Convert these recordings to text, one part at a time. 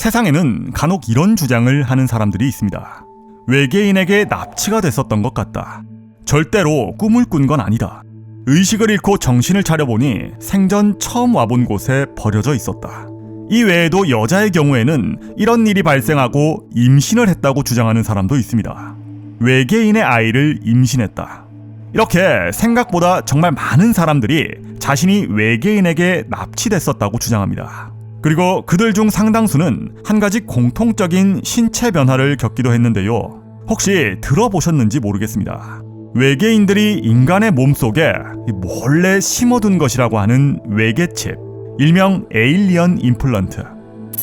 세상에는 간혹 이런 주장을 하는 사람들이 있습니다. 외계인에게 납치가 됐었던 것 같다. 절대로 꿈을 꾼 건 아니다. 의식을 잃고 정신을 차려보니 생전 처음 와본 곳에 버려져 있었다. 이 외에도 여자의 경우에는 이런 일이 발생하고 임신을 했다고 주장하는 사람도 있습니다. 외계인의 아이를 임신했다. 이렇게 생각보다 정말 많은 사람들이 자신이 외계인에게 납치됐었다고 주장합니다. 그리고 그들 중 상당수는 한 가지 공통적인 신체 변화를 겪기도 했는데요. 혹시 들어보셨는지 모르겠습니다. 외계인들이 인간의 몸 속에 몰래 심어둔 것이라고 하는 외계칩, 일명 에일리언 임플란트.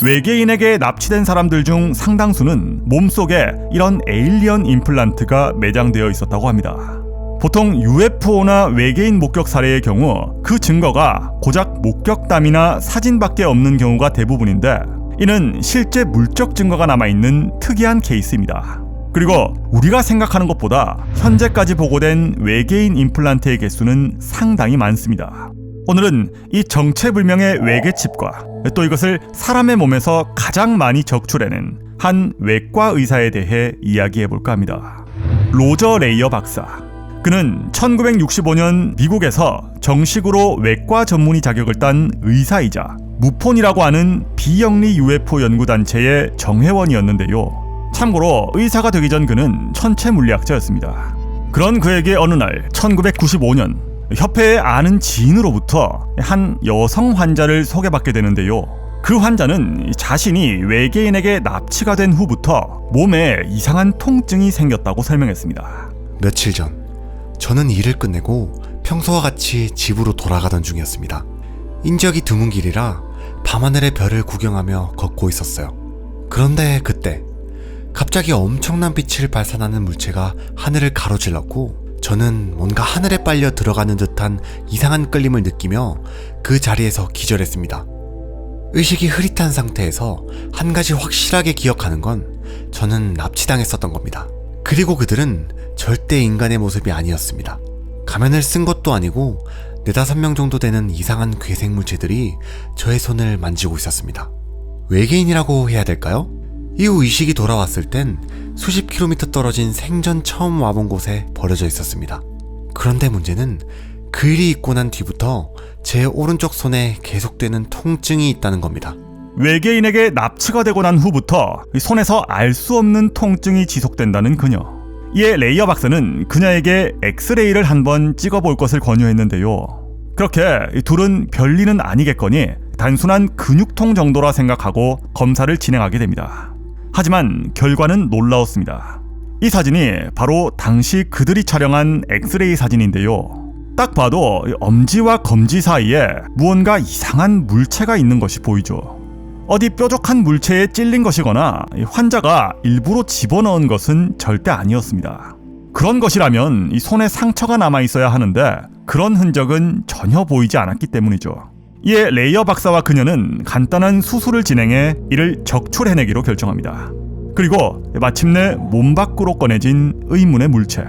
외계인에게 납치된 사람들 중 상당수는 몸 속에 이런 에일리언 임플란트가 매장되어 있었다고 합니다. 보통 UFO나 외계인 목격 사례의 경우 그 증거가 고작 목격담이나 사진밖에 없는 경우가 대부분인데 이는 실제 물적 증거가 남아있는 특이한 케이스입니다. 그리고 우리가 생각하는 것보다 현재까지 보고된 외계인 임플란트의 개수는 상당히 많습니다. 오늘은 이 정체불명의 외계칩과 또 이것을 사람의 몸에서 가장 많이 적출해낸 한 외과 의사에 대해 이야기해 볼까 합니다. 로저 레이어 박사. 그는 1965년 미국에서 정식으로 외과 전문의 자격을 딴 의사이자 무폰이라고 하는 비영리 UFO 연구단체의 정회원이었는데요. 참고로 의사가 되기 전 그는 천체 물리학자였습니다. 그런 그에게 어느 날 1995년 협회의 아는 지인으로부터 한 여성 환자를 소개받게 되는데요. 그 환자는 자신이 외계인에게 납치가 된 후부터 몸에 이상한 통증이 생겼다고 설명했습니다. 며칠 전 저는 일을 끝내고 평소와 같이 집으로 돌아가던 중이었습니다. 인적이 드문 길이라 밤하늘의 별을 구경하며 걷고 있었어요. 그런데 그때 갑자기 엄청난 빛을 발산하는 물체가 하늘을 가로질렀고 저는 뭔가 하늘에 빨려 들어가는 듯한 이상한 끌림을 느끼며 그 자리에서 기절했습니다. 의식이 흐릿한 상태에서 한 가지 확실하게 기억하는 건 저는 납치당했었던 겁니다. 그리고 그들은 절대 인간의 모습이 아니었습니다. 가면을 쓴 것도 아니고 네다섯 명 정도 되는 이상한 괴생물체들이 저의 손을 만지고 있었습니다. 외계인이라고 해야 될까요? 이후 의식이 돌아왔을 땐 수십 킬로미터 떨어진 생전 처음 와본 곳에 버려져 있었습니다. 그런데 문제는 그 일이 있고 난 뒤부터 제 오른쪽 손에 계속되는 통증이 있다는 겁니다. 외계인에게 납치가 되고 난 후부터 손에서 알 수 없는 통증이 지속된다는 그녀. 이에 레이어 박사는 그녀에게 엑스레이를 한번 찍어볼 것을 권유했는데요. 그렇게 둘은 별일은 아니겠거니 단순한 근육통 정도라 생각하고 검사를 진행하게 됩니다. 하지만 결과는 놀라웠습니다. 이 사진이 바로 당시 그들이 촬영한 엑스레이 사진인데요. 딱 봐도 엄지와 검지 사이에 무언가 이상한 물체가 있는 것이 보이죠. 어디 뾰족한 물체에 찔린 것이거나 환자가 일부러 집어넣은 것은 절대 아니었습니다. 그런 것이라면 이 손에 상처가 남아 있어야 하는데 그런 흔적은 전혀 보이지 않았기 때문이죠. 이에 레이어 박사와 그녀는 간단한 수술을 진행해 이를 적출해내기로 결정합니다. 그리고 마침내 몸 밖으로 꺼내진 의문의 물체.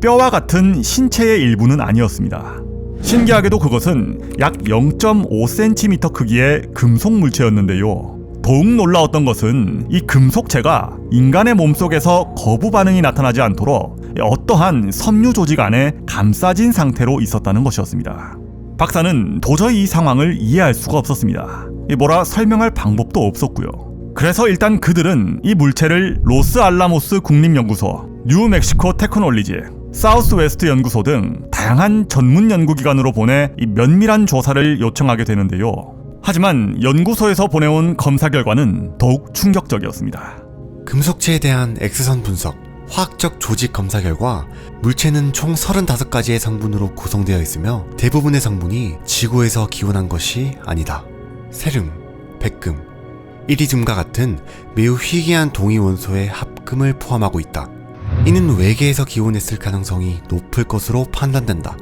뼈와 같은 신체의 일부는 아니었습니다. 신기하게도 그것은 약 0.5cm 크기의 금속 물체였는데요. 더욱 놀라웠던 것은 이 금속체가 인간의 몸속에서 거부 반응이 나타나지 않도록 어떠한 섬유 조직 안에 감싸진 상태로 있었다는 것이었습니다. 박사는 도저히 이 상황을 이해할 수가 없었습니다. 뭐라 설명할 방법도 없었고요. 그래서 일단 그들은 이 물체를 로스 알라모스 국립연구소, 뉴멕시코 테크놀리지, 사우스웨스트 연구소 등 다양한 전문 연구기관으로 보내 면밀한 조사를 요청하게 되는데요. 하지만 연구소에서 보내온 검사 결과는 더욱 충격적이었습니다. 금속체에 대한 X선 분석, 화학적 조직 검사 결과 물체는 총 35가지의 성분으로 구성되어 있으며 대부분의 성분이 지구에서 기원한 것이 아니다. 세륨, 백금, 이리듐과 같은 매우 희귀한 동위 원소의 합금을 포함하고 있다. 이는 외계에서 기원했을 가능성이 높을 것으로 판단된다.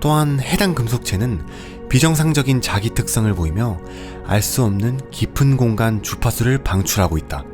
또한 해당 금속체는 비정상적인 자기 특성을 보이며 알 수 없는 깊은 공간 주파수를 방출하고 있다.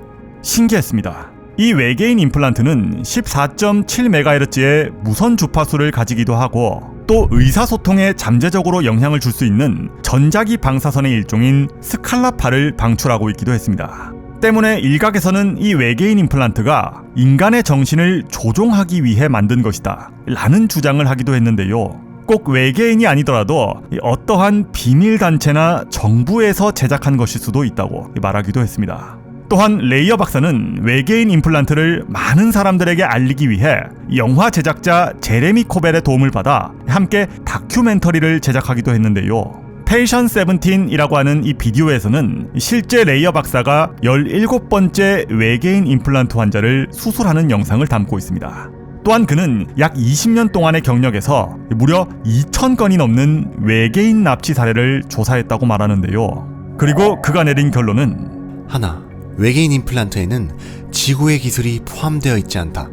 신기했습니다. 이 외계인 임플란트는 14.7MHz의 무선 주파수를 가지기도 하고 또 의사소통에 잠재적으로 영향을 줄 수 있는 전자기 방사선의 일종인 스칼라파를 방출하고 있기도 했습니다. 때문에 일각에서는 이 외계인 임플란트가 인간의 정신을 조종하기 위해 만든 것이다. 라는 주장을 하기도 했는데요. 꼭 외계인이 아니더라도 이 어떠한 비밀단체나 정부에서 제작한 것일 수도 있다고 말하기도 했습니다. 또한 레이어 박사는 외계인 임플란트를 많은 사람들에게 알리기 위해 영화 제작자 제레미 코벨의 도움을 받아 함께 다큐멘터리를 제작하기도 했는데요. 페이션 세븐틴이라고 하는 이 비디오에서는 실제 레이어 박사가 17번째 외계인 임플란트 환자를 수술하는 영상을 담고 있습니다. 또한 그는 약 20년 동안의 경력에서 무려 2,000건이 넘는 외계인 납치 사례를 조사했다고 말하는데요. 그리고 그가 내린 결론은 하나, 외계인 임플란트에는 지구의 기술이 포함되어 있지 않다.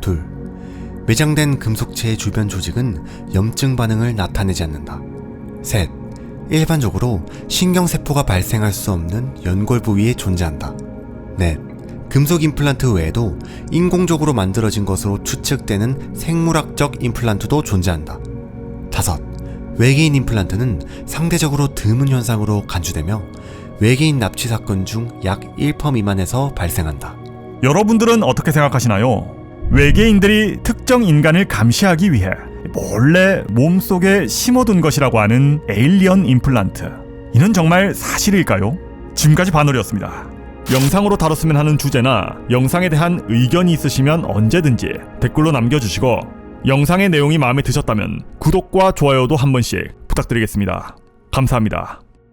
둘, 매장된 금속체의 주변 조직은 염증 반응을 나타내지 않는다. 셋, 일반적으로 신경세포가 발생할 수 없는 연골 부위에 존재한다. 넷, 금속 임플란트 외에도 인공적으로 만들어진 것으로 추측되는 생물학적 임플란트도 존재한다. 다섯, 외계인 임플란트는 상대적으로 드문 현상으로 간주되며 외계인 납치 사건 중 약 1% 미만에서 발생한다. 여러분들은 어떻게 생각하시나요? 외계인들이 특정 인간을 감시하기 위해 몰래 몸속에 심어둔 것이라고 하는 에일리언 임플란트. 이는 정말 사실일까요? 지금까지 바놀이었습니다. 영상으로 다뤘으면 하는 주제나 영상에 대한 의견이 있으시면 언제든지 댓글로 남겨주시고 영상의 내용이 마음에 드셨다면 구독과 좋아요도 한 번씩 부탁드리겠습니다. 감사합니다.